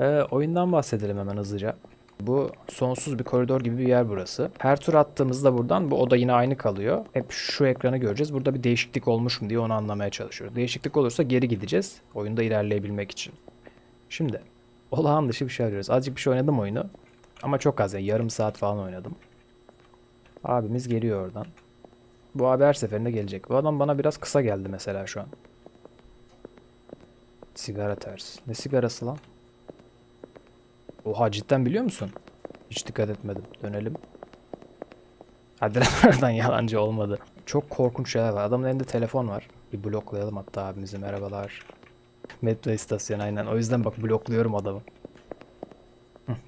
Ee, oyundan bahsedelim hemen hızlıca. Bu sonsuz bir koridor gibi bir yer burası. Her tur attığımızda buradan bu oda yine aynı kalıyor. Hep şu ekranı göreceğiz. Burada bir değişiklik olmuş mu diye onu anlamaya çalışıyoruz. Değişiklik olursa geri gideceğiz. Oyunda ilerleyebilmek için. Şimdi olağan dışı bir şey arıyoruz. Azıcık bir şey oynadım oyunu. Ama çok az yani yarım saat falan oynadım. Abimiz geliyor oradan. Bu abi her seferinde gelecek. Bu adam bana biraz kısa geldi mesela şu an. Sigara ters. Ne sigarası lan? Oha cidden biliyor musun? Hiç dikkat etmedim. Dönelim. Hadi yalancı olmadı. Çok korkunç şeyler var. Adamın elinde telefon var. Bir bloklayalım hatta abimizi. Merhabalar. Metro istasyonu aynen. O yüzden bak blokluyorum adamı.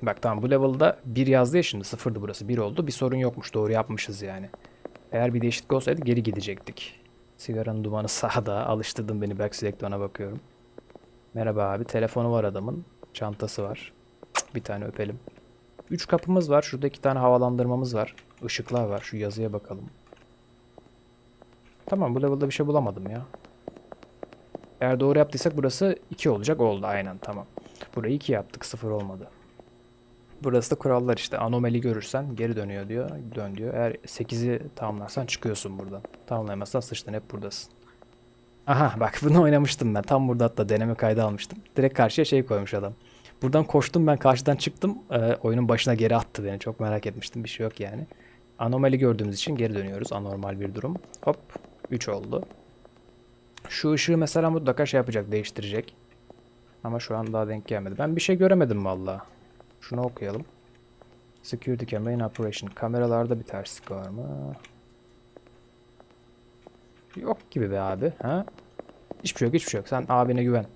Bak tamam bu level'da 1 yazdı ya şimdi sıfırdı burası 1 oldu bir sorun yokmuş doğru yapmışız yani. Eğer bir değişiklik olsaydı geri gidecektik. Sigaranın dumanı sağda alıştırdın beni back select'e bakıyorum. Merhaba abi telefonu var adamın çantası var. Bir tane öpelim. 3 kapımız var şurada 2 tane havalandırmamız var. Işıklar var şu yazıya bakalım. Tamam bu level'da bir şey bulamadım ya. Eğer doğru yaptıysak burası 2 olacak oldu aynen tamam. Burayı 2 yaptık 0 olmadı. Burası da kurallar işte. Anomali görürsen geri dönüyor diyor. Dön diyor. Eğer 8'i tamamlarsan çıkıyorsun buradan. Tamamlayamazsan sıçtın hep buradasın. Aha bak bunu oynamıştım ben. Tam burada hatta deneme kaydı almıştım. Direkt karşıya şey koymuş adam. Buradan koştum ben karşıdan çıktım. Ee, oyunun başına geri attı beni. Çok merak etmiştim. Bir şey yok yani. Anomali gördüğümüz için geri dönüyoruz. Anormal bir durum. Hop 3 oldu. Şu ışığı mesela mutlaka şey yapacak. Değiştirecek. Ama şu an daha denk gelmedi. Ben bir şey göremedim vallahi. Şunu okuyalım. Security camera in operation. Kameralarda bir terslik var mı? Yok gibi be abi. Ha? Hiçbir şey yok, hiçbir şey yok. Sen abine güven.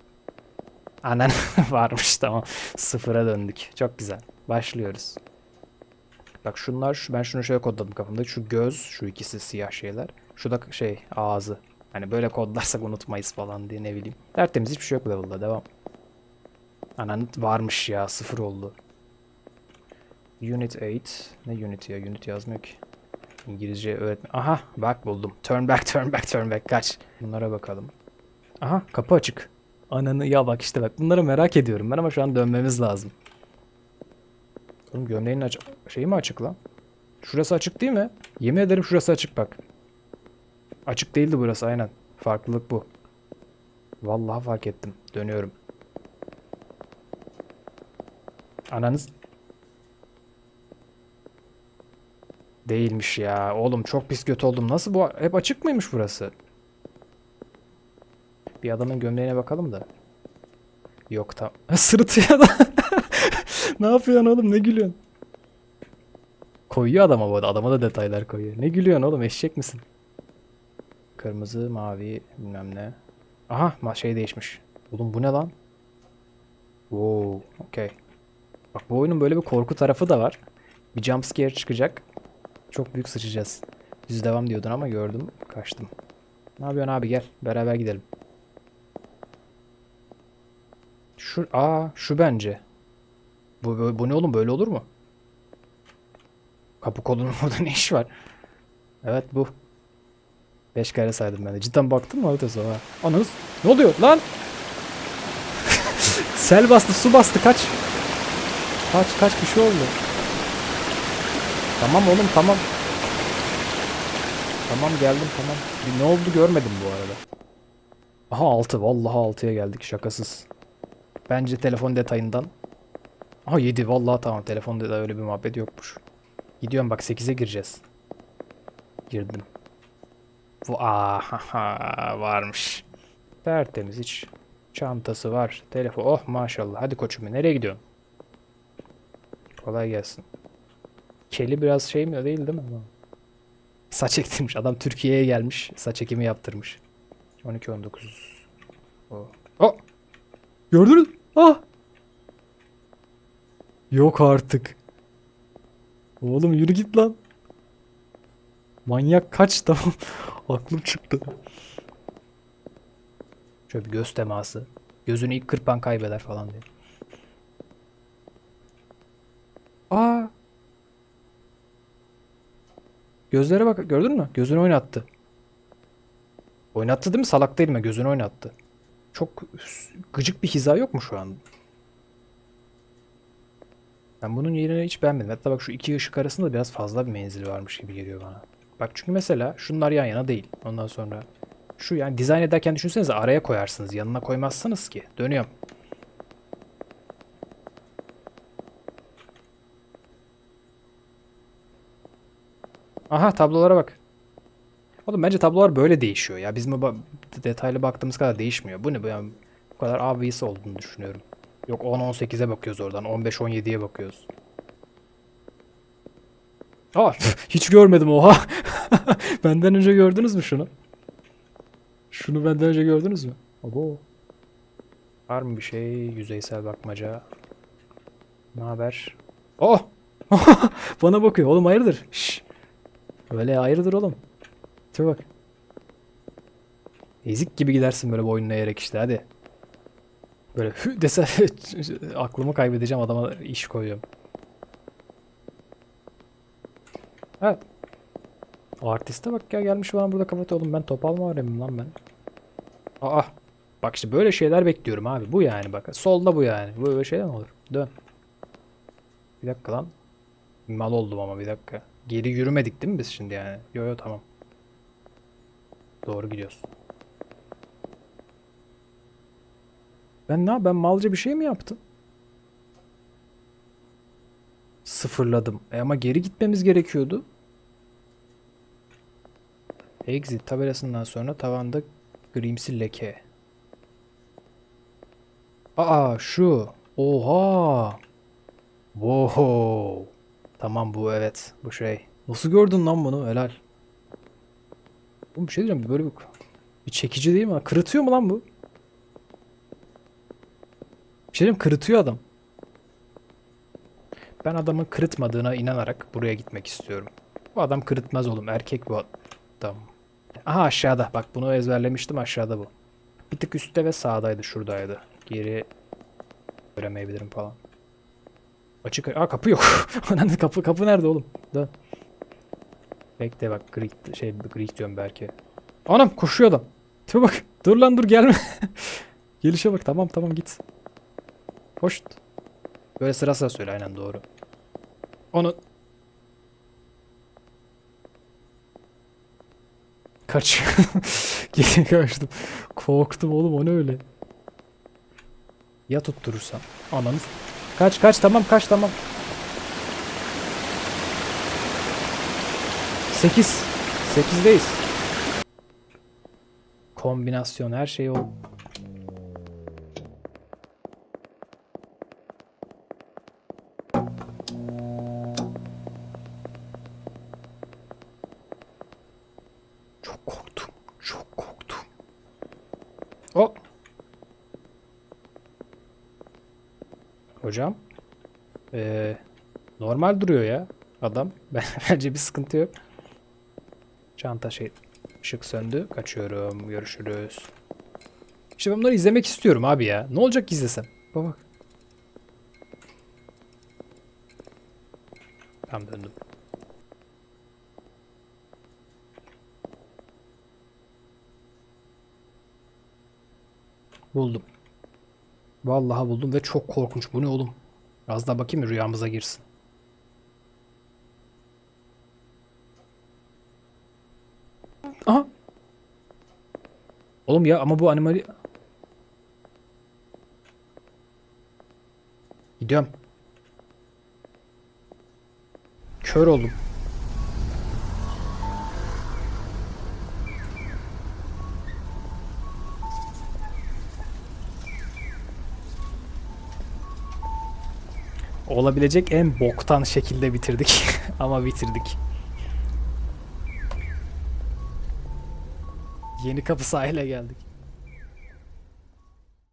Annen varmış tamam. Sıfıra döndük. Çok güzel. Başlıyoruz. Bak şunlar, şu, ben şunu şöyle kodladım kafamda. Şu göz, şu ikisi siyah şeyler. Şu da şey ağzı. Hani böyle kodlarsak unutmayız falan diye ne bileyim. Tertemiz hiçbir şey yok level'da. Devam. Anan varmış ya. Sıfır oldu. Unit 8. Ne unit ya? Unit yazmıyor ki. İngilizce öğretmen. Aha bak buldum. Turn back, turn back, turn back. Kaç. Bunlara bakalım. Aha kapı açık. Ananı ya bak işte bak. Bunları merak ediyorum ben ama şu an dönmemiz lazım. Oğlum gömleğin aç şeyi mi açık lan? Şurası açık değil mi? Yemin ederim şurası açık bak. Açık değildi burası aynen. Farklılık bu. Vallahi fark ettim. Dönüyorum. Ananız Değilmiş ya. Oğlum çok pis kötü oldum. Nasıl bu? Hep açık mıymış burası? Bir adamın gömleğine bakalım da. Yok tam. Sırıtıyor adam. ne yapıyorsun oğlum? Ne gülüyorsun? Koyuyor adama bu arada. Adama da detaylar koyuyor. Ne gülüyorsun oğlum? Eşek misin? Kırmızı, mavi, bilmem ne. Aha, şey değişmiş. Oğlum bu ne lan? Wow, okey. Bak bu oyunun böyle bir korku tarafı da var. Bir jump scare çıkacak. Çok büyük sıçacağız. Düz devam diyordun ama gördüm. Kaçtım. Ne yapıyorsun abi gel. Beraber gidelim. Şu, aa şu bence. Bu, bu, bu ne oğlum böyle olur mu? Kapı kolunun burada ne iş var? Evet bu. 5 kare saydım ben de. Cidden baktın mı haritası ha? Ananız. Ne oluyor lan? Sel bastı, su bastı. Kaç. Kaç kaç bir şey oldu. Tamam oğlum tamam. Tamam geldim tamam. Bir ne oldu görmedim bu arada. Aha 6. Vallahi 6'ya geldik şakasız. Bence telefon detayından. Aha 7 vallahi tamam telefonda da öyle bir muhabbet yokmuş. Gidiyorum bak 8'e gireceğiz. Girdim. Aha varmış. Tertemiz hiç. Çantası var. Telefon. Oh maşallah. Hadi koçum nereye gidiyorsun? Kolay gelsin. Keli biraz şey mi değil değil mi? Saç ektirmiş. Adam Türkiye'ye gelmiş. Saç ekimi yaptırmış. 12-19. O. Oh! Gördünüz? Ah! Yok artık. Oğlum yürü git lan. Manyak kaç tamam. Aklım çıktı. Şöyle bir göz teması. Gözünü ilk kırpan kaybeder falan diye. Aa! Gözlere bak gördün mü? Gözünü oynattı. Oynattı değil mi? Salak değil mi? Gözünü oynattı. Çok gıcık bir hiza yok mu şu an? Ben bunun yerini hiç beğenmedim. Hatta bak şu iki ışık arasında biraz fazla bir menzil varmış gibi geliyor bana. Bak çünkü mesela şunlar yan yana değil. Ondan sonra şu yani dizayn ederken düşünsenize araya koyarsınız. Yanına koymazsınız ki. Dönüyorum. Aha tablolara bak. Oğlum bence tablolar böyle değişiyor ya. Bizim detaylı baktığımız kadar değişmiyor. Bu ne bu yani bu kadar obvious olduğunu düşünüyorum. Yok 10-18'e bakıyoruz oradan. 15-17'ye bakıyoruz. Aa hiç görmedim oha. benden önce gördünüz mü şunu? Şunu benden önce gördünüz mü? Abo. Var mı bir şey? Yüzeysel bakmaca. Ne haber? Oh! Bana bakıyor. Oğlum hayırdır? Şş. Öyle hayırdır oğlum. Tipe bak. Ezik gibi gidersin böyle boynuna eğerek işte hadi. Böyle hü dese aklımı kaybedeceğim adama iş koyuyorum. Evet. O artiste bak ya gelmiş falan burada kapatıyor oğlum ben topal mı arayayım lan ben? Aa. Bak işte böyle şeyler bekliyorum abi. Bu yani bak. Solda bu yani. Bu böyle şeyler olur? Dön. Bir dakika lan. Mal oldum ama bir dakika. Geri yürümedik değil mi biz şimdi yani? Yo yo tamam. Doğru gidiyoruz. Ben ne ben malca bir şey mi yaptım? Sıfırladım. E ama geri gitmemiz gerekiyordu. Exit tabelasından sonra tavanda grimsi leke. Aa şu. Oha. Wow. Tamam bu evet. Bu şey. Nasıl gördün lan bunu? Helal. Oğlum bir şey diyeceğim. Böyle bir, bir çekici değil mi? Kırıtıyor mu lan bu? Bir şey diyeyim kırıtıyor adam. Ben adamın kırıtmadığına inanarak buraya gitmek istiyorum. Bu adam kırıtmaz oğlum. Erkek bu adam. Aha aşağıda. Bak bunu ezberlemiştim aşağıda bu. Bir tık üstte ve sağdaydı. Şuradaydı. Geri göremeyebilirim falan. Açık. Aa kapı yok. Ananı kapı kapı nerede oğlum? Dön. Bekle bak Greek şey Greek diyorum belki. Anam koşuyor adam. Tipe bak. Dur lan dur gelme. Gelişe bak tamam tamam git. Hoş. Böyle sıra sıra söyle aynen doğru. Onu Kaç. Geri kaçtım. Korktum oğlum o ne öyle. Ya tutturursam. Ananı. Kaç kaç tamam kaç tamam. 8. 8'deyiz. Kombinasyon her şey o. Çok korktum. Çok korktum. O. Hocam. Ee, normal duruyor ya adam. Ben, bence bir sıkıntı yok. Çanta şey ışık söndü. Kaçıyorum. Görüşürüz. İşte ben bunları izlemek istiyorum abi ya. Ne olacak ki izlesem? Bak. Tam döndüm. Buldum. Vallahi buldum ve çok korkunç. Bu ne oğlum? Az daha bakayım mı rüyamıza girsin. Aha. Oğlum ya ama bu animali... Gidiyorum. Kör oldum. Olabilecek en boktan şekilde bitirdik. Ama bitirdik. Yeni kapı sahile geldik.